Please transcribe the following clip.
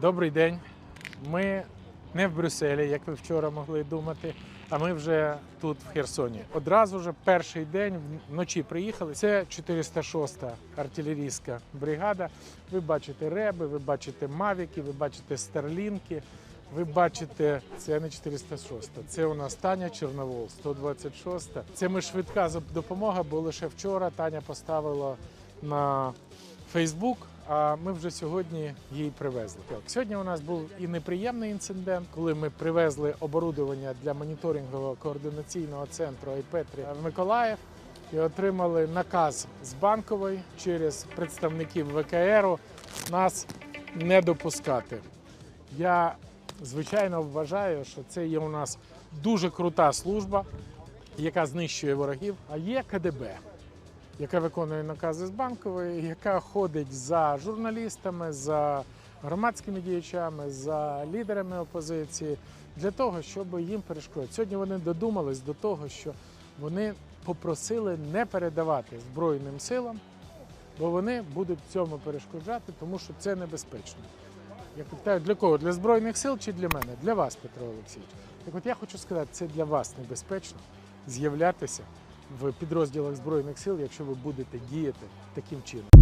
Добрий день. Ми не в Брюсселі, як ви вчора могли думати, а ми вже тут, в Херсоні. Одразу ж перший день вночі приїхали. Це 406-та артилерійська бригада. Ви бачите реби, ви бачите мавіки, ви бачите старлінки. Ви бачите, це не 406, це у нас Таня Чорновол, 126. Це ми швидка допомога, бо лише вчора Таня поставила на Фейсбук, а ми вже сьогодні її привезли. Сьогодні у нас був і неприємний інцидент, коли ми привезли оборудовання для моніторингового координаційного центру Айпетрі в Миколаїв і отримали наказ з банкової через представників ВКРу нас не допускати. Я звичайно вважаю, що це є у нас дуже крута служба, яка знищує ворогів, а є КДБ яка виконує накази з банкової, яка ходить за журналістами, за громадськими діячами, за лідерами опозиції для того, щоб їм перешкодити. Сьогодні вони додумались до того, що вони попросили не передавати Збройним силам, бо вони будуть цьому перешкоджати, тому що це небезпечно. Я питаю, для кого? Для Збройних сил чи для мене? Для вас, Петро Олексійович. Так от я хочу сказати, це для вас небезпечно з'являтися в підрозділах Збройних сил, якщо ви будете діяти таким чином.